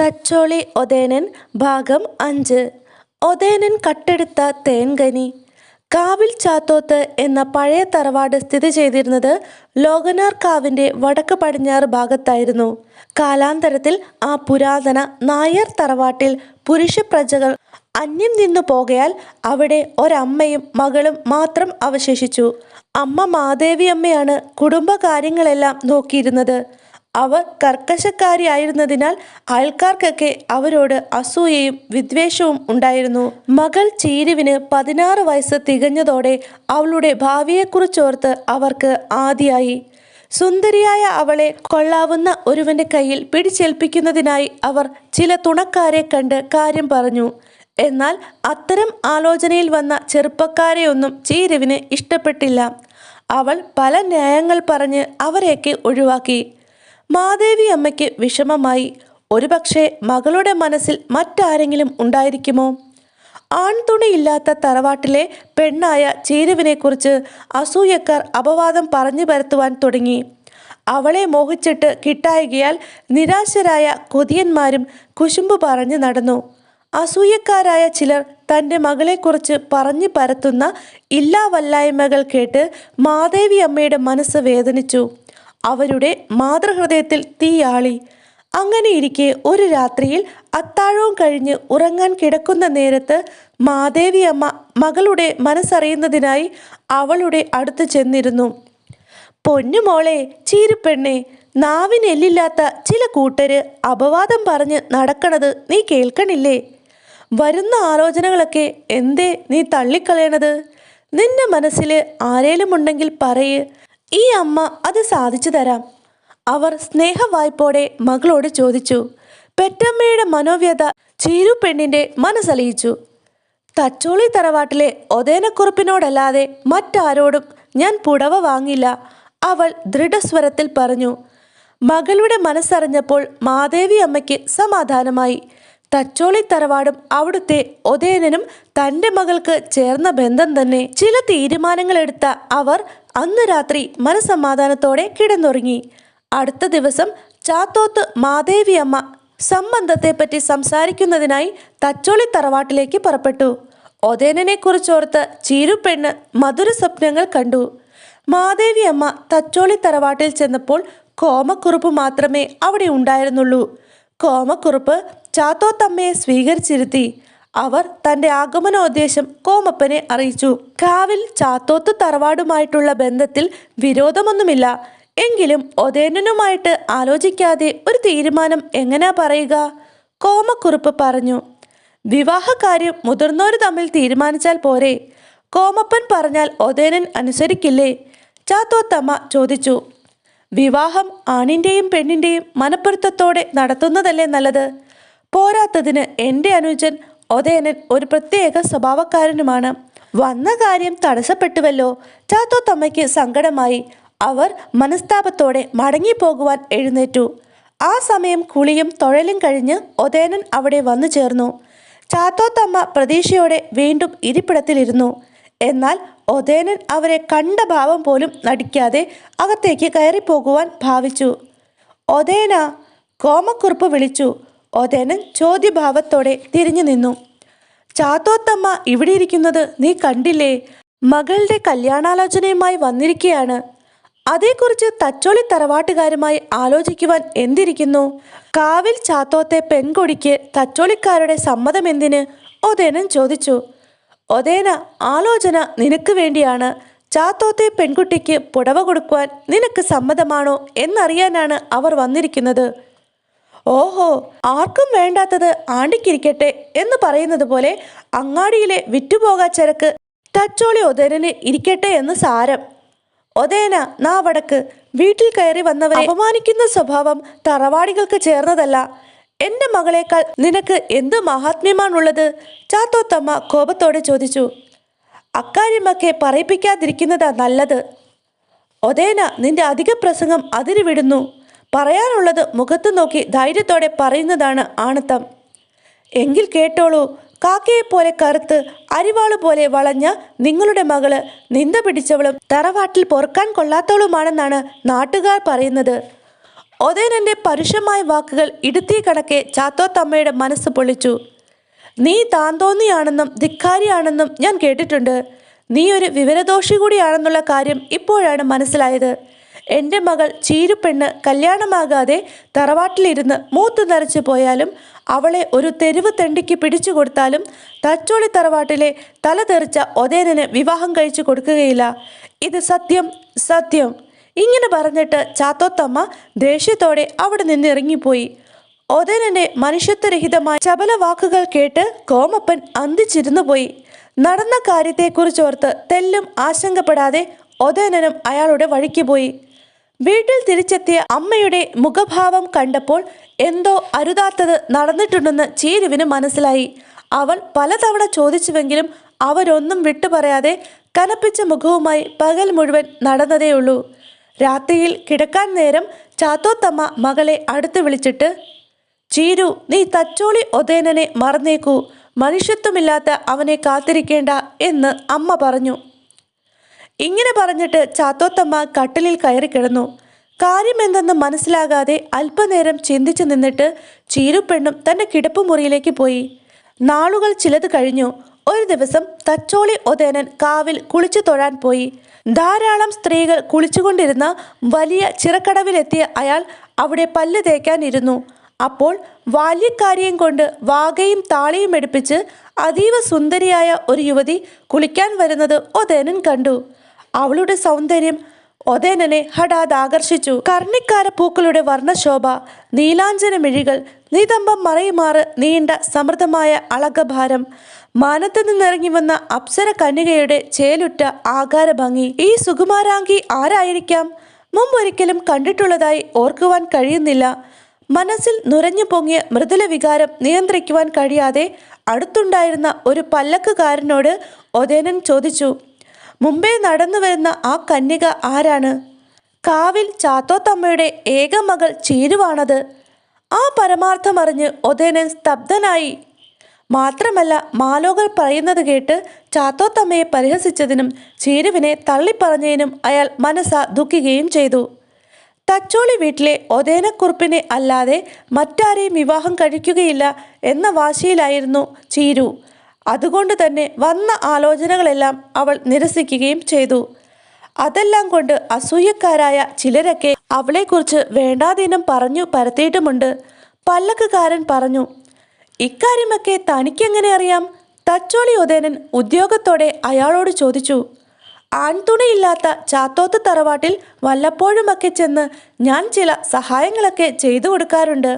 തച്ചോളി ഒതേനൻ ഭാഗം അഞ്ച്. ഒതേനൻ കട്ടെടുത്ത തേൻകനി കാവിൽ ചാത്തോത്ത് എന്ന പഴയ തറവാട് സ്ഥിതി ചെയ്തിരുന്നത് ലോകനാർ കാവിന്റെ വടക്ക് പടിഞ്ഞാറ് ഭാഗത്തായിരുന്നു. കാലാന്തരത്തിൽ ആ പുരാതന നായർ തറവാട്ടിൽ പുരുഷ പ്രജകൾ അന്യം നിന്നു പോകയാൽ അവിടെ ഒരമ്മയും മകളും മാത്രം അവശേഷിച്ചു. അമ്മ മാദേവിയമ്മയാണ് കുടുംബകാര്യങ്ങളെല്ലാം നോക്കിയിരുന്നത്. അവർ കർക്കശക്കാരിയായിരുന്നതിനാൽ അയൽക്കാർക്കൊക്കെ അവരോട് അസൂയയും വിദ്വേഷവും ഉണ്ടായിരുന്നു. മകൾ ചീരുവിന് പതിനാറ് വയസ്സ് തികഞ്ഞതോടെ അവളുടെ ഭാവിയെക്കുറിച്ചോർത്ത് അവർക്ക് ആദിയായി. സുന്ദരിയായ അവളെ കൊള്ളാവുന്ന ഒരുവന്റെ കയ്യിൽ പിടിച്ചേൽപ്പിക്കുന്നതിനായി അവർ ചില തുണക്കാരെ കണ്ട് കാര്യം പറഞ്ഞു. എന്നാൽ അത്തരം ആലോചനയിൽ വന്ന ചെറുപ്പക്കാരെയൊന്നും ചീരുവിന് ഇഷ്ടപ്പെട്ടില്ല. അവൾ പല ന്യായങ്ങൾ പറഞ്ഞ് അവരെയൊക്കെ ഒഴിവാക്കി. മാദേവി അമ്മയ്ക്ക് വിഷമമായി ഒരുപക്ഷെ മകളുടെ മനസ്സിൽ മറ്റാരെങ്കിലും ഉണ്ടായിരിക്കുമോ? ആൺതുണിയില്ലാത്ത തറവാട്ടിലെ പെണ്ണായ ചീരുവിനെക്കുറിച്ച് അസൂയക്കാർ അപവാദം പറഞ്ഞു പരത്തുവാൻ തുടങ്ങി. അവളെ മോഹിച്ചിട്ട് കിട്ടായികയാൽ നിരാശരായ കൊതിയന്മാരും കുശുമ്പ് പറഞ്ഞു നടന്നു. അസൂയക്കാരായ ചിലർ തന്റെ മകളെക്കുറിച്ച് പറഞ്ഞു പരത്തുന്ന ഇല്ലാവല്ലായ്മകൾ കേട്ട് മാദേവി അമ്മയുടെ മനസ്സ് വേദനിച്ചു. അവരുടെ മാതൃഹൃദയത്തിൽ തീയാളി. അങ്ങനെയിരിക്കെ ഒരു രാത്രിയിൽ അത്താഴവും കഴിഞ്ഞ് ഉറങ്ങാൻ കിടക്കുന്ന നേരത്ത് മാദേവി അമ്മ മകളുടെ മനസ്സറിയുന്നതിനായി അവളുടെ അടുത്ത് ചെന്നിരുന്നു. പൊന്നുമോളെ ചീരുപ്പെണ്ണെ നാവിനെല്ലില്ലാത്ത ചില കൂട്ടര് അപവാദം പറഞ്ഞ് നടക്കണത് നീ കേൾക്കണില്ലേ? വരുന്ന ആലോചനകളൊക്കെ എന്തേ നീ തള്ളിക്കളയണത്? നിന്റെ മനസ്സിൽ ആരേലും ഉണ്ടെങ്കിൽ പറയ്. ഈ അമ്മ അത് സാധിച്ചു തരാം. അവർ സ്നേഹവായ്പോടെ മകളോട് ചോദിച്ചു പെറ്റമ്മയുടെ മനോവ്യത ചീരു പെണ്ണിന്റെ മനസ്സലിയിച്ചു. തച്ചോളി തറവാട്ടിലെ ഒതേനക്കുറുപ്പിനോടല്ലാതെ മറ്റാരോടും ഞാൻ പുടവ വാങ്ങില്ല അവൾ ദൃഢസ്വരത്തിൽ പറഞ്ഞു. മകളുടെ മനസ്സറിഞ്ഞപ്പോൾ മാദേവി അമ്മയ്ക്ക് സമാധാനമായി. തച്ചോളി തറവാടും അവിടുത്തെ ഒതേനനും തന്റെ മകൾക്ക് ചേർന്ന ബന്ധം തന്നെ. ചില തീരുമാനങ്ങളെടുത്ത അവർ അന്ന് രാത്രി മനസമാധാനത്തോടെ കിടന്നുറങ്ങി. അടുത്ത ദിവസം ചാത്തോത്ത് മാദേവി അമ്മ സംബന്ധത്തെപ്പറ്റി സംസാരിക്കുന്നതിനായി തച്ചോളി തറവാട്ടിലേക്ക് പുറപ്പെട്ടു. ഒതേനനെ കുറിച്ചോർത്ത് ചീരുപെണ്ണ് മധുര സ്വപ്നങ്ങൾ കണ്ടു. മാദേവി അമ്മ തച്ചോളി തറവാട്ടിൽ ചെന്നപ്പോൾ കോമക്കുറുപ്പ് മാത്രമേ അവിടെ ഉണ്ടായിരുന്നുള്ളൂ. കോമക്കുറുപ്പ് ചാത്തോത്തമ്മയെ സ്വീകരിച്ചിരുത്തി. അവർ തന്റെ ആഗമനോദ്ദേശം കോമപ്പനെ അറിയിച്ചു. കാവിൽ ചാത്തോത്ത് തറവാടുമായിട്ടുള്ള ബന്ധത്തിൽ വിരോധമൊന്നുമില്ല. എങ്കിലും ഒതേനനുമായിട്ട് ആലോചിക്കാതെ ഒരു തീരുമാനം എങ്ങനെയാ പറയുക? കോമക്കുറുപ്പ് പറഞ്ഞു. വിവാഹകാര്യം മുതിർന്നവർ തമ്മിൽ തീരുമാനിച്ചാൽ പോരെ? കോമപ്പൻ പറഞ്ഞാൽ ഒതേനൻ അനുസരിക്കില്ലേ? ചാത്തോത്തമ്മ ചോദിച്ചു. വിവാഹം ആണിന്റെയും പെണ്ണിന്റെയും മനപ്പൊരുത്തത്തോടെ നടത്തുന്നതല്ലേ നല്ലത്? പോരാത്തതിന് എന്റെ അനുജൻ ഒതേനൻ ഒരു പ്രത്യേക സ്വഭാവക്കാരനുമാണ്. വന്ന കാര്യം തടസ്സപ്പെട്ടുവല്ലോ. ചാത്തോത്തമ്മയ്ക്ക് സങ്കടമായി. അവർ മനസ്താപത്തോടെ മടങ്ങിപ്പോകുവാൻ എഴുന്നേറ്റു. ആ സമയം കുളിയും തൊഴലും കഴിഞ്ഞ് ഒതേനൻ അവിടെ വന്നു ചേർന്നു. ചാത്തോത്തമ്മ പ്രതീക്ഷയോടെ വീണ്ടും ഇരിപ്പിടത്തിലിരുന്നു. എന്നാൽ ഒതേനൻ അവരെ കണ്ട ഭാവം പോലും നടിക്കാതെ അകത്തേക്ക് കയറിപ്പോകുവാൻ ഭാവിച്ചു. ഒതേന കോമക്കുറുപ്പ് വിളിച്ചു. ഒതേനൻ ചോദ്യഭാവത്തോടെ തിരിഞ്ഞു നിന്നു. ചാത്തോത്തമ്മ ഇവിടെ ഇരിക്കുന്നത് നീ കണ്ടില്ലേ? മകളുടെ കല്യാണാലോചനയുമായി വന്നിരിക്കുകയാണ് അതേക്കുറിച്ച് തച്ചോളി തറവാട്ടുകാരുമായി ആലോചിക്കുവാൻ എന്തിരിക്കുന്നു? കാവിൽ ചാത്തോത്തെ പെൺകൊടിക്ക് തച്ചോളിക്കാരുടെ സമ്മതം എന്തിന്? ഒതേനൻ ചോദിച്ചു. ഒതേന ആലോചന നിനക്ക് വേണ്ടിയാണ്. ചാത്തോത്തെ പെൺകുട്ടിക്ക് പുടവ കൊടുക്കുവാൻ നിനക്ക് സമ്മതമാണോ എന്നറിയാനാണ് അവർ വന്നിരിക്കുന്നത്. ഓഹോ ആർക്കും വേണ്ടാത്തത് ആണ്ടിക്കിരിക്കട്ടെ എന്ന് പറയുന്നത് പോലെ അങ്ങാടിയിലെ വിറ്റുപോകാ ചരക്ക് തച്ചോളി ഒതേനന് ഇരിക്കട്ടെ എന്ന് സാരം. ഒതേന നാ വടക്ക് വീട്ടിൽ കയറി വന്നവരെ അപമാനിക്കുന്ന സ്വഭാവം തറവാടികൾക്ക് ചേർന്നതല്ല. എന്റെ മകളേക്കാൾ നിനക്ക് എന്ത് മഹാത്മ്യമാണുള്ളത്? ചാത്തോത്തമ്മ കോപത്തോടെ ചോദിച്ചു. അക്കാര്യമൊക്കെ പറയിപ്പിക്കാതിരിക്കുന്നതാ നല്ലത്. ഒതേന നിന്റെ അധിക പ്രസംഗം അതിര് വിടുന്നു പറയാനുള്ളത് മുഖത്ത് നോക്കി ധൈര്യത്തോടെ പറയുന്നതാണ് ആണത്തം. എങ്കിൽ കേട്ടോളൂ കാക്കയെപ്പോലെ കറുത്ത് അരിവാൾ പോലെ വളഞ്ഞ നിങ്ങളുടെ മകൾ നിന്ദ പിടിച്ചവളും തറവാട്ടിൽ പൊറുക്കാൻ കൊള്ളാത്തവളുമാണെന്നാണ് നാട്ടുകാർ പറയുന്നത്. ഒതേനന്റെ പരുഷമായ വാക്കുകൾ ഇടുത്തി കണക്കെ ചാത്തോത്തമ്മയുടെ മനസ്സ് പൊളിച്ചു. നീ താന്തോന്നിയാണെന്നും ധിക്കാരിയാണെന്നും ഞാൻ കേട്ടിട്ടുണ്ട്. നീ ഒരു വിവരദോഷി കൂടിയാണെന്നുള്ള കാര്യം ഇപ്പോഴാണ് മനസ്സിലായത്. എന്റെ മകൾ ചീരുപെണ്ണ് കല്യാണമാകാതെ തറവാട്ടിലിരുന്ന് മൂത്തു നരച്ചു പോയാലും അവളെ ഒരു തെരുവ് തെണ്ടിക്ക് പിടിച്ചു കൊടുത്താലും തച്ചോളി തറവാട്ടിലെ തല തെറിച്ച ഒതേനന് വിവാഹം കഴിച്ചു കൊടുക്കുകയില്ല. ഇത് സത്യം സത്യം. ഇങ്ങനെ പറഞ്ഞിട്ട് ചാത്തോത്തമ്മ ദേഷ്യത്തോടെ അവിടെ നിന്ന് ഇറങ്ങിപ്പോയി. ഒതേനന്റെ മനുഷ്യത്വരഹിതമായ ചപല വാക്കുകൾ കേട്ട് കോമപ്പൻ അന്തിച്ചിരുന്നു പോയി. നടന്ന കാര്യത്തെക്കുറിച്ചോർത്ത് തെല്ലും ആശങ്കപ്പെടാതെ ഒതേനനും അയാളുടെ വഴിക്ക് പോയി. വീട്ടിൽ തിരിച്ചെത്തിയ അമ്മയുടെ മുഖഭാവം കണ്ടപ്പോൾ എന്തോ അരുതാത്തത് നടന്നിട്ടുണ്ടെന്ന് ചീരുവിന് മനസ്സിലായി. അവൾ പലതവണ ചോദിച്ചുവെങ്കിലും അവരൊന്നും വിട്ടുപറയാതെ കനപ്പിച്ച മുഖവുമായി പകൽ മുഴുവൻ നടന്നതേയുള്ളൂ. രാത്രിയിൽ കിടക്കാൻ നേരം ചാത്തോത്തമ്മ മകളെ അടുത്ത് വിളിച്ചിട്ട് ചീരു നീ തച്ചോളി ഒതേനനെ മറന്നേക്കൂ. മനുഷ്യത്വമില്ലാത്ത അവനെ കാത്തിരിക്കേണ്ട എന്ന് അമ്മ പറഞ്ഞു. ഇങ്ങനെ പറഞ്ഞിട്ട് ചാത്തോത്തമ്മ കട്ടിലിൽ കയറി കിടന്നു. കാര്യമെന്തെന്ന് മനസ്സിലാകാതെ അല്പനേരം ചിന്തിച്ചു നിന്നിട്ട് ചീരുപ്പെണ്ണും തന്റെ കിടപ്പുമുറിയിലേക്ക് പോയി. നാളുകൾ ചിലത് കഴിഞ്ഞു. ഒരു ദിവസം തച്ചോളി ഒതേനൻ കാവിൽ കുളിച്ചു തൊഴാൻ പോയി. ധാരാളം സ്ത്രീകൾ കുളിച്ചുകൊണ്ടിരുന്ന വലിയ ചിറക്കടവിലെത്തിയ അയാൾ അവിടെ പല്ല് തേക്കാനിരുന്നു. അപ്പോൾ ബാല്യക്കാരിയും കൊണ്ട് വാകയും താളിയും എടുപ്പിച്ച് അതീവ സുന്ദരിയായ ഒരു യുവതി കുളിക്കാൻ വരുന്നത് ഒതേനൻ കണ്ടു. അവളുടെ സൗന്ദര്യം ഒതേനനെ ഹഠാത് ആകർഷിച്ചു. കർണിക്കാര പൂക്കളുടെ വർണശോഭ നീലാഞ്ചന മിഴികൾ നീതമ്പം മറയുമാറ് നീണ്ട സമൃദ്ധമായ അളകഭാരം മാനത്ത് നിന്നിറങ്ങി വന്ന അപ്സര കന്യകയുടെ ചേലുറ്റ ആകാര ഭംഗി. ഈ സുകുമാരാംഗി ആരായിരിക്കാം? മുമ്പൊരിക്കലും കണ്ടിട്ടുള്ളതായി ഓർക്കുവാൻ കഴിയുന്നില്ല. മനസ്സിൽ നുരഞ്ഞു പൊങ്ങിയ മൃദുല വികാരം നിയന്ത്രിക്കുവാൻ കഴിയാതെ അടുത്തുണ്ടായിരുന്ന ഒരു പല്ലക്കുകാരനോട് ഒതേനൻ ചോദിച്ചു മുമ്പേ നടന്നു വരുന്ന ആ കന്യക ആരാണ്? കാവിൽ ചാത്തോത്തമ്മയുടെ ഏക മകൾ ചേരുവാണത്. ആ പരമാർത്ഥമറിഞ്ഞ് ഒതേനൻ സ്തബ്ധനായി. മാത്രമല്ല മാലോകൾ പറയുന്നത് കേട്ട് ചാത്തോത്തമ്മയെ പരിഹസിച്ചതിനും ചേരുവിനെ തള്ളിപ്പറഞ്ഞതിനും അയാൾ മനസ്സ ദുഃഖിക്കുകയും ചെയ്തു. തച്ചോളി വീട്ടിലെ ഒതേനക്കുറുപ്പിനെ അല്ലാതെ മറ്റാരെയും വിവാഹം കഴിക്കുകയില്ല എന്ന വാശിയിലായിരുന്നു ചീരു. അതുകൊണ്ട് തന്നെ വന്ന ആലോചനകളെല്ലാം അവൾ നിരസിക്കുകയും ചെയ്തു. അതെല്ലാം കൊണ്ട് അസൂയക്കാരായ ചിലരൊക്കെ അവളെക്കുറിച്ച് വേണ്ടാതീനം പറഞ്ഞു പരത്തിയിട്ടുമുണ്ട്. പല്ലക്കുകാരൻ പറഞ്ഞു ഇക്കാര്യമൊക്കെ തനിക്കെങ്ങനെ അറിയാം? തച്ചോളി ഉദയനൻ ഉദ്യോഗത്തോടെ അയാളോട് ചോദിച്ചു ആൺതുണയില്ലാത്ത ചാത്തോത്ത് തറവാട്ടിൽ വല്ലപ്പോഴുമൊക്കെ ചെന്ന് ഞാൻ ചില സഹായങ്ങളൊക്കെ ചെയ്തു കൊടുക്കാറുണ്ട്.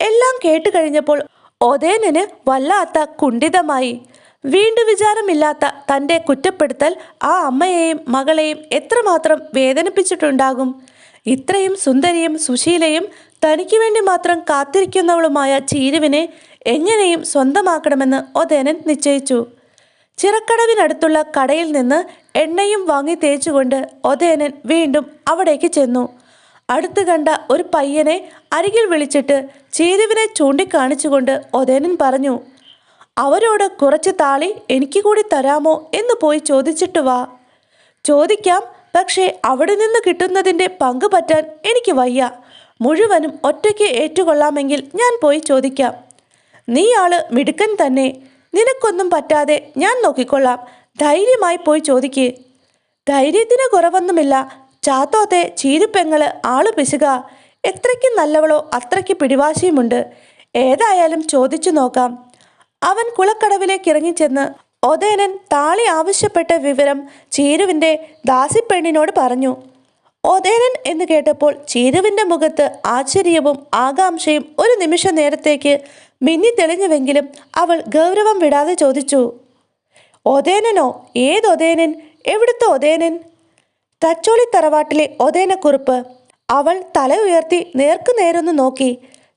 എല്ലാം കേട്ട് കഴിഞ്ഞപ്പോൾ ഒതേനന് വല്ലാത്ത കുണ്ഠിതമായി. വീണ്ടു വിചാരമില്ലാത്ത തന്റെ കുറ്റപ്പെടുത്തൽ ആ അമ്മയെയും മകളെയും എത്രമാത്രം വേദനിപ്പിച്ചിട്ടുണ്ടാകും? ഇത്രയും സുന്ദരിയും സുശീലയും തനിക്ക് വേണ്ടി മാത്രം കാത്തിരിക്കുന്നവളുമായ ചീരുവിനെ എങ്ങനെയും സ്വന്തമാക്കണമെന്ന് ഒതേനൻ നിശ്ചയിച്ചു. ചിറക്കടവിനടുത്തുള്ള കടയിൽ നിന്ന് എണ്ണയും വാങ്ങി തേച്ചുകൊണ്ട് ഒതേനൻ വീണ്ടും അവിടേക്ക് ചെന്നു. അടുത്ത് കണ്ട ഒരു പയ്യനെ അരികിൽ വിളിച്ചിട്ട് ചേരുവിനെ ചൂണ്ടിക്കാണിച്ചുകൊണ്ട് ഒതേനൻ പറഞ്ഞു അവരോട് കുറച്ച് താളി എനിക്ക് കൂടി തരാമോ എന്ന് പോയി ചോദിച്ചിട്ട് വാ. ചോദിക്കാം പക്ഷേ അവിടെ നിന്ന് കിട്ടുന്നതിന്റെ പങ്ക് പറ്റാൻ എനിക്ക് വയ്യ. മുഴുവനും ഒറ്റയ്ക്ക് ഏറ്റുകൊള്ളാമെങ്കിൽ ഞാൻ പോയി ചോദിക്കാം. നീയാൾ മിടുക്കൻ തന്നെ. നിനക്കൊന്നും പറ്റാതെ ഞാൻ നോക്കിക്കൊള്ളാം. ധൈര്യമായി പോയി ചോദിക്ക്. ധൈര്യത്തിന് കുറവൊന്നുമില്ല. ചാത്തോത്തെ ചീരുപ്പെങ്ങൾ ആൾ പിശുക. എത്രയ്ക്ക് നല്ലവളോ അത്രയ്ക്ക് പിടിവാശിയുമുണ്ട്. ഏതായാലും ചോദിച്ചു നോക്കാം. അവൻ കുളക്കടവിലേക്ക് ഇറങ്ങിച്ചെന്ന് ഒതേനൻ താളി ആവശ്യപ്പെട്ട വിവരം ചീരുവിന്റെ ദാസിപ്പെണ്ണിനോട് പറഞ്ഞു. ഒതേനൻ എന്ന് കേട്ടപ്പോൾ ചീരുവിന്റെ മുഖത്ത് ആശ്ചര്യവും ആകാംക്ഷയും ഒരു നിമിഷ നേരത്തേക്ക് മിന്നി തെളിഞ്ഞുവെങ്കിലും അവൾ ഗൗരവം വിടാതെ ചോദിച്ചു. ഒതേനനോ? ഏതൊതേനൻ? എവിടുത്തെ ഒതേനൻ? തച്ചോളി തറവാട്ടിലെ ഒതേനക്കുറുപ്പ് അവൾ തല ഉയർത്തി നേർക്കു നേരൊന്ന് നോക്കി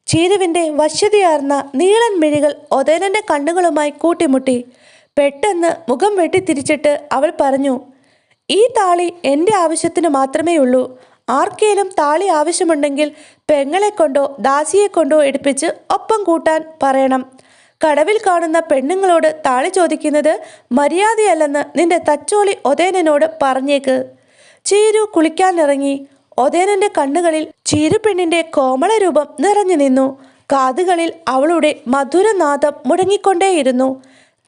ചീരുവിന്റെ വശ്യതയാർന്ന നീളൻ മിഴികൾ ഒതേനന്റെ കണ്ണുകളുമായി കൂട്ടിമുട്ടി. പെട്ടെന്ന് മുഖം വെട്ടിത്തിരിച്ചിട്ട് അവൾ പറഞ്ഞു ഈ താളി എന്റെ ആവശ്യത്തിന് മാത്രമേ ഉള്ളൂ. ആർക്കേലും താളി ആവശ്യമുണ്ടെങ്കിൽ പെങ്ങളെ കൊണ്ടോ ദാസിയെ കൊണ്ടോ എടുപ്പിച്ച് ഒപ്പം കൂട്ടാൻ പറയണം. കടവിൽ കാണുന്ന പെണ്ണുങ്ങളോട് താളി ചോദിക്കുന്നത് മര്യാദയല്ലെന്ന് നിന്റെ തച്ചോളി ഒതേനോട് പറഞ്ഞേക്ക്. ചീരു കുളിക്കാനിറങ്ങി ഒതേനന്റെ കണ്ണുകളിൽ ചീരുപെണ്ണിന്റെ കോമള രൂപം നിറഞ്ഞു നിന്നു. കാതുകളിൽ അവളുടെ മധുരനാദം മുടങ്ങിക്കൊണ്ടേയിരുന്നു.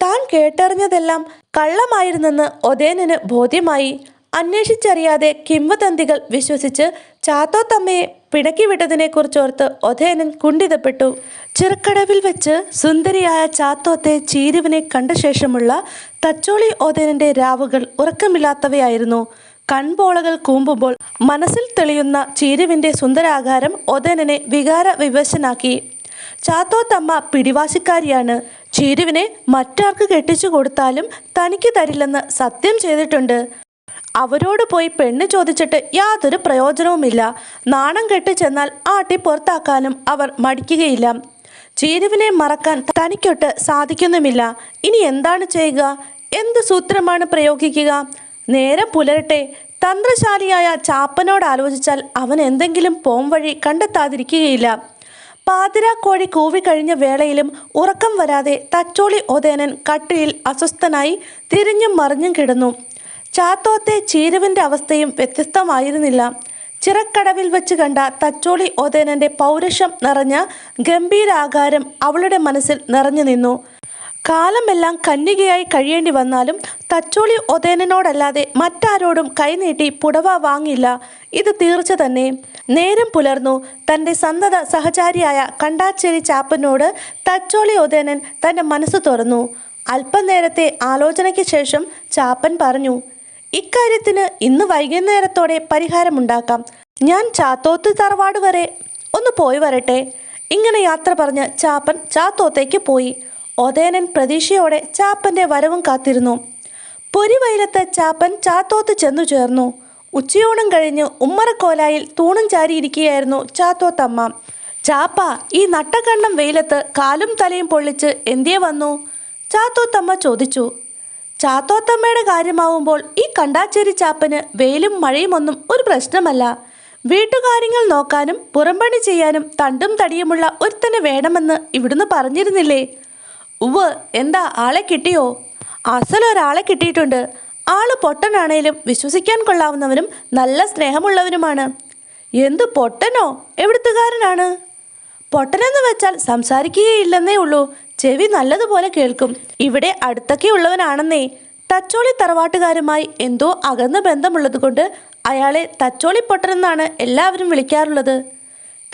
താൻ കേട്ടറിഞ്ഞതെല്ലാം കള്ളമായിരുന്നെന്ന് ഒതേനന് ബോധ്യമായി. അന്വേഷിച്ചറിയാതെ കിംവദന്തികൾ വിശ്വസിച്ച് ചാത്തോത്തമ്മയെ പിണക്കിവിട്ടതിനെക്കുറിച്ചോർത്ത് ഒതേനൻ കുണ്ഠിതപ്പെട്ടു. ചെറുക്കടവിൽ വെച്ച് സുന്ദരിയായ ചാത്തോത്തെ ചീരുവിനെ കണ്ട ശേഷമുള്ള തച്ചോളി ഒതേനന്റെ രാവുകൾ ഉറക്കമില്ലാത്തവയായിരുന്നു. കൺപോളകൾ കൂമ്പുമ്പോൾ മനസ്സിൽ തെളിയുന്ന ചീരുവിന്റെ സുന്ദരാകാരം ഒതനനെ വികാര വിവശനാക്കി ചാത്തോത്തമ്മ പിടിവാശിക്കാരിയാണ്. ചീരുവിനെ മറ്റാർക്ക് കെട്ടിച്ചു കൊടുത്താലും തനിക്ക് തരില്ലെന്ന് സത്യം ചെയ്തിട്ടുണ്ട്. അവരോട് പോയി പെണ്ണ് ചോദിച്ചിട്ട് യാതൊരു പ്രയോജനവുമില്ല. നാണം കെട്ടി ചെന്നാൽ ആട്ടി പുറത്താക്കാനും അവർ മടിക്കുകയില്ല. ചീരുവിനെ മറക്കാൻ തനിക്കൊട്ട് സാധിക്കുന്നുമില്ല. ഇനി എന്താണ് ചെയ്യുക? എന്ത് സൂത്രമാണ് പ്രയോഗിക്കുക? നേരം പുലരട്ടെ. തന്ത്രശാലിയായ ചാപ്പനോട് ആലോചിച്ചാൽ അവൻ എന്തെങ്കിലും പോംവഴി കണ്ടെത്താതിരിക്കുകയില്ല. പാതിരാക്കോഴി കൂവിക്കഴിഞ്ഞ വേളയിലും ഉറക്കം വരാതെ തച്ചോളി ഒതേനൻ കട്ടിലിൽ അസ്വസ്ഥനായി തിരിഞ്ഞും മറിഞ്ഞും കിടന്നു. ചാത്തോത്തെ ചീരുവിന്റെ അവസ്ഥയും വ്യത്യസ്തമായിരുന്നില്ല. ചിറക്കടവിൽ വെച്ച് കണ്ട തച്ചോളി ഒതേനന്റെ പൗരുഷം നിറഞ്ഞ ഗംഭീരാകാരം അവളുടെ മനസ്സിൽ നിറഞ്ഞു നിന്നു. കാലമെല്ലാം കന്യകയായി കഴിയേണ്ടി വന്നാലും തച്ചോളി ഒതേനോടല്ലാതെ മറ്റാരോടും കൈനീട്ടി പുടവ വാങ്ങില്ല ഇത് തീർച്ച തന്നെ. നേരം പുലർന്നു. തന്റെ സന്തത സഹചാരിയായ കണ്ടാച്ചേരി ചാപ്പനോട് തച്ചോളി ഒതേനൻ തന്റെ മനസ്സ് തുറന്നു. അല്പനേരത്തെ ആലോചനയ്ക്ക് ശേഷം ചാപ്പൻ പറഞ്ഞു ഇക്കാര്യത്തിന് ഇന്ന് വൈകുന്നേരത്തോടെ പരിഹാരമുണ്ടാക്കാം. ഞാൻ ചാത്തോത്ത് തറവാട് വരെ. ഒന്ന് പോയി വരട്ടെ. ഇങ്ങനെ യാത്ര പറഞ്ഞ് ചാപ്പൻ ചാത്തോത്തേക്ക് പോയി. ഒതേനൻ പ്രതീക്ഷയോടെ ചാപ്പന്റെ വരവും കാത്തിരുന്നു. പൊരിവയലത്ത് ചാപ്പൻ ചാത്തോത്ത് ചെന്നു ചേർന്നു. ഉച്ചയോണം കഴിഞ്ഞ് ഉമ്മറക്കോലായിൽ തൂണും ചാരിയിരിക്കുകയായിരുന്നു ചാത്തോത്തമ്മ. ചാപ്പ ഈ നട്ടക്കണ്ണം വെയിലത്ത് കാലും തലയും പൊള്ളിച്ച് എന്തേ വന്നു? ചാത്തോത്തമ്മ ചോദിച്ചു. ചാത്തോത്തമ്മയുടെ കാര്യമാവുമ്പോൾ ഈ കണ്ടാച്ചേരി ചാപ്പന് വെയിലും മഴയുമൊന്നും ഒരു പ്രശ്നമല്ല. വീട്ടുകാര്യങ്ങൾ നോക്കാനും പുറംപണി ചെയ്യാനും തണ്ടും തടിയുമുള്ള ഒരുത്തന് വേണമെന്ന് ഇവിടുന്ന് പറഞ്ഞിരുന്നില്ലേ? ഉവ് എന്താ ആളെ കിട്ടിയോ? അസലൊരാളെ കിട്ടിയിട്ടുണ്ട്. ആൾ പൊട്ടനാണേലും വിശ്വസിക്കാൻ കൊള്ളാവുന്നവനും നല്ല സ്നേഹമുള്ളവനുമാണ്. എന്ത് പൊട്ടനോ? എവിടുത്തുകാരനാണ്? പൊട്ടനെന്ന് വെച്ചാൽ സംസാരിക്കുകയില്ലെന്നേ ഉള്ളൂ. ചെവി നല്ലതുപോലെ കേൾക്കും. ഇവിടെ അടുത്തൊക്കെ ഉള്ളവനാണെന്നേ. തച്ചോളി തറവാട്ടുകാരുമായി എന്തോ അകന്ന ബന്ധമുള്ളതുകൊണ്ട് അയാളെ തച്ചോളി പൊട്ടനെന്നാണ് എല്ലാവരും വിളിക്കാറുള്ളത്.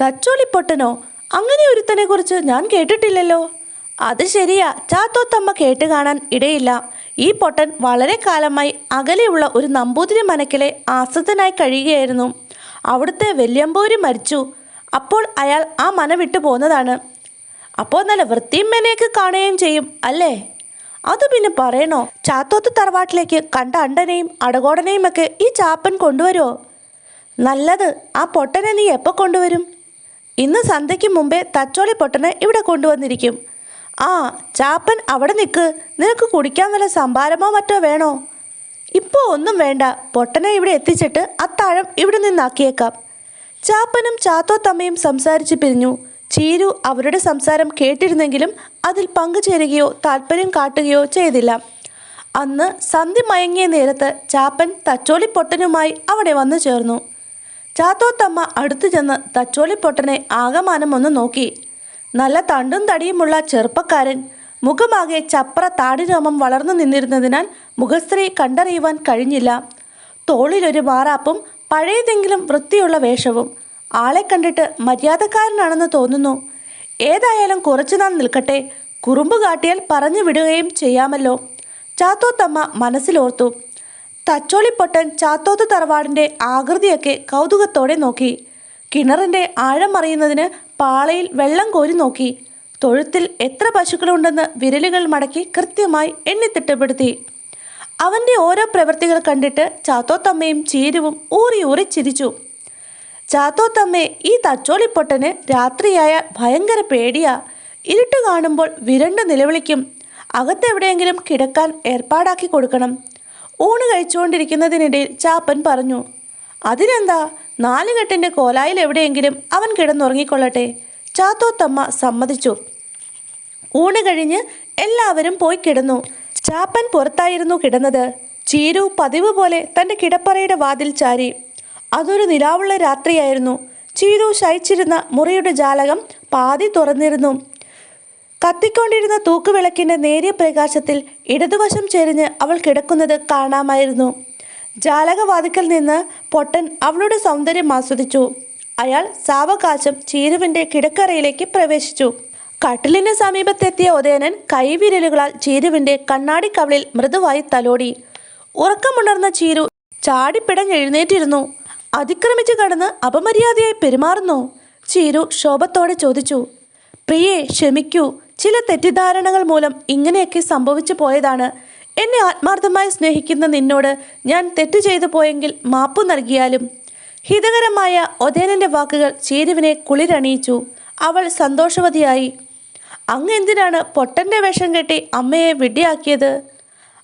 തച്ചോളി പൊട്ടനോ? അങ്ങനെ ഒരുത്തനെ കുറിച്ച് ഞാൻ കേട്ടിട്ടില്ലല്ലോ. അത് ശരിയാ. ചാത്തോത്തമ്മ കേട്ട് കാണാൻ ഇടയില്ല. ഈ പൊട്ടൻ വളരെ കാലമായി അകലെയുള്ള ഒരു നമ്പൂതിരി മനക്കിലെ ആശ്രിതനായി കഴിയുകയായിരുന്നു. അവിടുത്തെ വല്യമ്പൂരി മരിച്ചു. അപ്പോൾ അയാൾ ആ മന വിട്ടു പോന്നതാണ്. അപ്പോൾ നല്ല വൃത്തിയും മെനയൊക്കെ കാണുകയും ചെയ്യും അല്ലേ? അത് പിന്നെ പറയണോ? ചാത്തോത്ത് തറവാട്ടിലേക്ക് കണ്ട അണ്ടനെയും അടകോടനെയും ഒക്കെ ഈ ചാപ്പൻ കൊണ്ടുവരുമോ നല്ലത് ആ പൊട്ടനെ നീ എപ്പോൾ കൊണ്ടുവരും? ഇന്ന് സന്ധ്യയ്ക്ക് മുമ്പേ തച്ചോളി പൊട്ടനെ ഇവിടെ കൊണ്ടുവന്നിരിക്കും. ആ ചാപ്പൻ അവിടെ നിൽക്ക് നിനക്ക് കുടിക്കാൻ വല്ല സംഭാരമോ മറ്റോ വേണോ? ഇപ്പോൾ ഒന്നും വേണ്ട. പൊട്ടനെ ഇവിടെ എത്തിച്ചിട്ട് അത്താഴം ഇവിടെ നിന്നാക്കിയേക്കാം. ചാപ്പനും ചാത്തോത്തമ്മയും സംസാരിച്ച് പിരിഞ്ഞു. ചീരു അവരുടെ സംസാരം കേട്ടിരുന്നെങ്കിലും അതിൽ പങ്കുചേരുകയോ താല്പര്യം കാട്ടുകയോ ചെയ്തില്ല. അന്ന് സന്ധി മയങ്ങിയ നേരത്ത് ചാപ്പൻ തച്ചോളിപ്പൊട്ടനുമായി അവിടെ വന്നു ചേർന്നു. ചാത്തോത്തമ്മ അടുത്തു ചെന്ന് തച്ചോളിപ്പൊട്ടനെ ആകമാനം ഒന്ന് നോക്കി. നല്ല തണ്ടും തടിയുമുള്ള ചെറുപ്പക്കാരൻ മുഖമാകെ ചപ്ര താടിരോമം വളർന്നു നിന്നിരുന്നതിനാൽ മുഖസ്ത്രീ കണ്ടറിയുവാൻ കഴിഞ്ഞില്ല. തോളിലൊരു മാറാപ്പും പഴയതെങ്കിലും വൃത്തിയുള്ള വേഷവും. ആളെ കണ്ടിട്ട് മര്യാദക്കാരനാണെന്ന് തോന്നുന്നു. ഏതായാലും കുറച്ചുനാൾ നിൽക്കട്ടെ കുറുമ്പ് കാട്ടിയാൽ പറഞ്ഞു വിടുകയും ചെയ്യാമല്ലോ. ചാത്തോത്തമ്മ മനസ്സിലോർത്തു. തച്ചോളിപ്പൊട്ടൻ ചാത്തോത്ത് തറവാടിന്റെ ആകൃതിയൊക്കെ കൗതുകത്തോടെ നോക്കി. കിണറിന്റെ ആഴം അറിയുന്നതിന് പാളയിൽ വെള്ളം കോരി നോക്കി. തൊഴുത്തിൽ എത്ര പശുക്കളുണ്ടെന്ന് വിരലുകൾ മടക്കി കൃത്യമായി എണ്ണിത്തിട്ടപ്പെടുത്തി അവന്റെ ഓരോ പ്രവൃത്തികൾ കണ്ടിട്ട് ചാത്തോത്തമ്മയും ചീരുവും ഊറി ഊറി ചിരിച്ചു. ചാത്തോത്തമ്മയെ ഈ തച്ചോളിപ്പൊട്ടന് രാത്രിയായാൽ ഭയങ്കര പേടിയാ. ഇരുട്ട് കാണുമ്പോൾ വിരണ്ട് നിലവിളിക്കും. അകത്തെവിടെയെങ്കിലും കിടക്കാൻ ഏർപ്പാടാക്കി കൊടുക്കണം. ഊണ് കഴിച്ചുകൊണ്ടിരിക്കുന്നതിനിടയിൽ ചാപ്പൻ പറഞ്ഞു അതിനെന്താ? നാലുകെട്ടിന്റെ കോലായിൽ എവിടെയെങ്കിലും അവൻ കിടന്നുറങ്ങിക്കൊള്ളട്ടെ. ചാത്തോത്തമ്മ സമ്മതിച്ചു. ഊണ് കഴിഞ്ഞ് എല്ലാവരും പോയി കിടന്നു. ചാപ്പൻ പുറത്തായിരുന്നു കിടന്നത്. ചീരു പതിവ് പോലെ തന്റെ കിടപ്പറയുടെ വാതിൽ ചാരി. അതൊരു നിലാവുള്ള രാത്രിയായിരുന്നു. ചീരു ശയിച്ചിരുന്ന മുറിയുടെ ജാലകം പാതി തുറന്നിരുന്നു. കത്തിക്കൊണ്ടിരുന്ന തൂക്കുവിളക്കിന്റെ നേരിയ പ്രകാശത്തിൽ ഇടതുവശം ചെരിഞ്ഞ് അവൾ കിടക്കുന്നത് കാണാമായിരുന്നു. ജാലകവാതിക്കൽ നിന്ന് പൊട്ടൻ അവളുടെ സൗന്ദര്യം ആസ്വദിച്ചു. അയാൾ സാവകാശം ചീരുവിന്റെ കിടക്കറയിലേക്ക് പ്രവേശിച്ചു. കട്ടിലിന് സമീപത്തെത്തിയ ഉദയനൻ കൈവിരലുകളാൽ ചീരുവിന്റെ കണ്ണാടി കവിളിൽ മൃദുവായി തലോടി. ഉറക്കമുണർന്ന ചീരു ചാടിപ്പിടഞ്ഞെഴുന്നേറ്റിരുന്നു അതിക്രമിച്ചു കടന്ന് അപമര്യാദയായി പെരുമാറുന്നു. ചീരു ശോഭത്തോടെ ചോദിച്ചു പ്രിയെ ക്ഷമിക്കൂ. ചില തെറ്റിദ്ധാരണകൾ മൂലം ഇങ്ങനെയൊക്കെ സംഭവിച്ചു പോയതാണ്. എന്നെ ആത്മാർത്ഥമായി സ്നേഹിക്കുന്ന നിന്നോട് ഞാൻ തെറ്റു ചെയ്തു പോയെങ്കിൽ മാപ്പ് നൽകിയാലും. ഹിതകരമായ ഒതേനന്റെ വാക്കുകൾ ചീരുവിനെ കുളിരണിയിച്ചു. അവൾ സന്തോഷവതിയായി. അങ്ങ് എന്തിനാണ് പൊട്ടന്റെ വേഷം കെട്ടി അമ്മയെ വിഡ്ഢിയാക്കിയത്?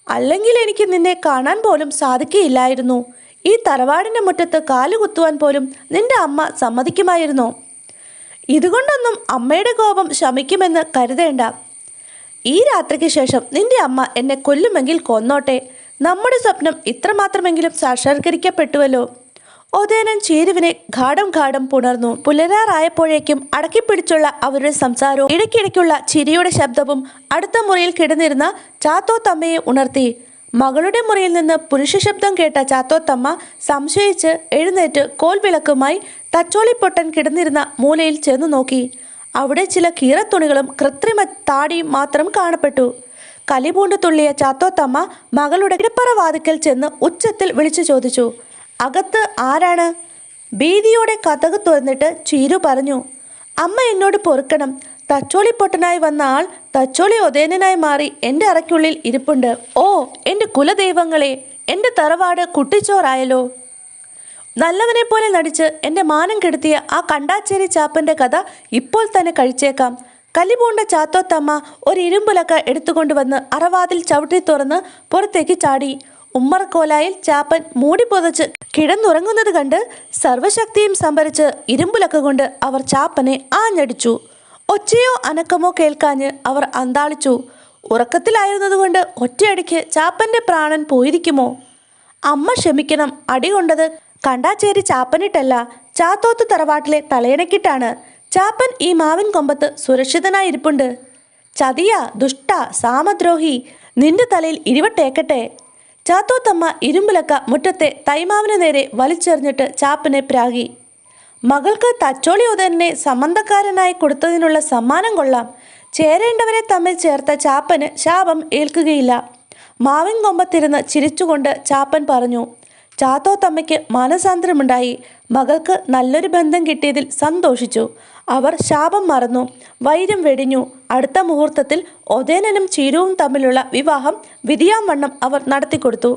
അല്ലെങ്കിൽ എനിക്ക് നിന്നെ കാണാൻ പോലും സാധിക്കുകയില്ലായിരുന്നു ഈ തറവാടിന്റെ മുറ്റത്ത് കാലുകുത്തുവാൻ പോലും നിന്റെ അമ്മ സമ്മതിക്കുമായിരുന്നോ? ഇതുകൊണ്ടൊന്നും അമ്മയുടെ കോപം ശമിക്കുമെന്ന് കരുതേണ്ട. ഈ രാത്രിക്ക് ശേഷം നിന്റെ അമ്മ എന്നെ കൊല്ലുമെങ്കിൽ കൊന്നോട്ടെ. നമ്മുടെ സ്വപ്നം ഇത്രമാത്രമെങ്കിലും സാക്ഷാത്കരിക്കപ്പെട്ടുവല്ലോ. ഒതേനൻ ചേരുവിനെ ഘാടം ഘാടം പുണർന്നു. പുലരാറായപ്പോഴേക്കും അടക്കിപ്പിടിച്ചുള്ള അവരുടെ സംസാരവും ഇടയ്ക്കിടയ്ക്കുള്ള ചിരിയുടെ ശബ്ദവും അടുത്ത മുറിയിൽ കിടന്നിരുന്ന ചാത്തോത്തമ്മയെ ഉണർത്തി. മകളുടെ മുറിയിൽ നിന്ന് പുരുഷ ശബ്ദം കേട്ട ചാത്തോത്തമ്മ സംശയിച്ച് എഴുന്നേറ്റ് കോൽവിളക്കുമായി തച്ചോളിപ്പൊട്ടൻ കിടന്നിരുന്ന മൂലയിൽ ചെന്നു നോക്കി. അവിടെ ചില കീറത്തുണികളും കൃത്രിമ താടിയും മാത്രം കാണപ്പെട്ടു. കലിപൂണ്ട് തുള്ളിയ ചാത്തോത്തമ്മ മകളുടെ കിടപ്പറ വാതിക്കൽ ചെന്ന് ഉച്ചത്തിൽ വിളിച്ചു ചോദിച്ചു അകത്ത് ആരാണ്? ഭീതിയോടെ കഥക് തുറന്നിട്ട് ചീരു പറഞ്ഞു അമ്മ എന്നോട് പൊറുക്കണം. തച്ചോളി പൊട്ടനായി വന്ന ആൾ തച്ചോളി ഉദയനായി മാറി എന്റെ അറയ്ക്കുള്ളിൽ ഇരിപ്പുണ്ട്. ഓ എന്റെ കുലദൈവങ്ങളെ എന്റെ തറവാട് കുട്ടിച്ചോറായല്ലോ. നല്ലവനെ പോലെ നടിച്ച് എന്റെ മാനം കെടുത്തിയ ആ കണ്ടാച്ചേരി ചാപ്പന്റെ കഥ ഇപ്പോൾ തന്നെ കഴിച്ചേക്കാം. കലിപൂണ്ട ചാത്തോത്തമ്മ ഒരു ഇരുമ്പുലക്ക എടുത്തുകൊണ്ടുവന്ന് അറവാതിൽ ചവിട്ടി തുറന്ന് പുറത്തേക്ക് ചാടി. ഉമ്മറക്കോലായിൽ ചാപ്പൻ മൂടി പുതച്ച് കിടന്നുറങ്ങുന്നത് കണ്ട് സർവശക്തിയും സംഭരിച്ച് ഇരുമ്പുലക്ക കൊണ്ട് അവർ ചാപ്പനെ ആഞ്ഞടിച്ചു. ഒച്ചയോ അനക്കമോ കേൾക്കാഞ്ഞ് അവർ അന്താളിച്ചു. ഉറക്കത്തിലായിരുന്നതുകൊണ്ട് ഒറ്റയടിക്ക് ചാപ്പന്റെ പ്രാണൻ പോയിരിക്കുമോ? അമ്മ ക്ഷമിക്കണം അടികൊണ്ടത് കണ്ടാച്ചേരി ചാപ്പനിട്ടല്ല ചാത്തോത്ത് തറവാട്ടിലെ തലയണക്കിട്ടാണ്. ചാപ്പൻ ഈ മാവിൻ കൊമ്പത്ത് സുരക്ഷിതനായിരിപ്പുണ്ട്. ചതിയ ദുഷ്ട സാമദ്രോഹി നിന്റെ തലയിൽ ഇരുവട്ടേക്കട്ടെ ചാത്തോത്തമ്മ ഇരുമ്പിലക്ക മുറ്റത്തെ തൈമാവിന് നേരെ വലിച്ചെറിഞ്ഞിട്ട് ചാപ്പനെ പ്രാഗി. മകൾക്ക് തച്ചോളി ഉദയനെ സംബന്ധക്കാരനായി കൊടുത്തതിനുള്ള സമ്മാനം കൊള്ളാം. ചേരേണ്ടവരെ തമ്മിൽ ചേർത്ത ചാപ്പന് ശാപം ഏൽക്കുകയില്ല. മാവിൻ കൊമ്പത്തിരുന്ന് ചിരിച്ചുകൊണ്ട് ചാപ്പൻ പറഞ്ഞു ചാത്തോത്തമ്മയ്ക്ക് മാനസാന്തരമുണ്ടായി. മകൾക്ക് നല്ലൊരു ബന്ധം കിട്ടിയതിൽ സന്തോഷിച്ചു. അവർ ശാപം മറന്നു. വൈരം വെടിഞ്ഞു. അടുത്ത മുഹൂർത്തത്തിൽ ഒതേനനും ചീരുവും തമ്മിലുള്ള വിവാഹം വിധിയാം വണ്ണം അവർ നടത്തിക്കൊടുത്തു.